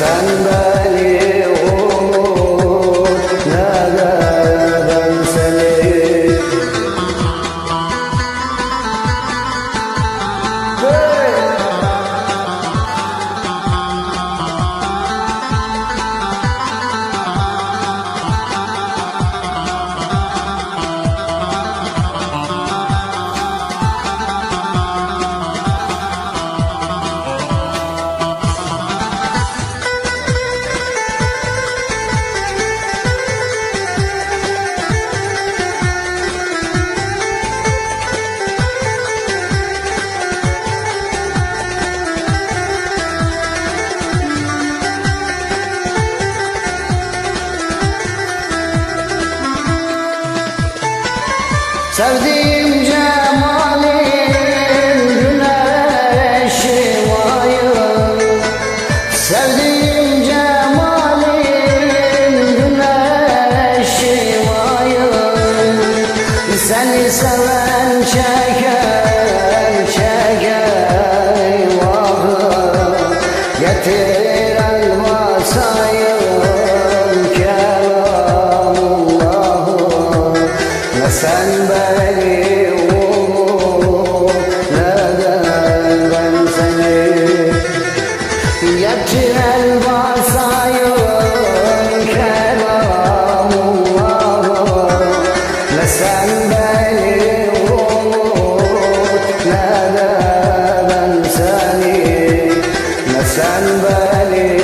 sen ben Sevdiğim cemalim güneşi ayır Sevdiğim cemalim güneşi ayır Seni sever de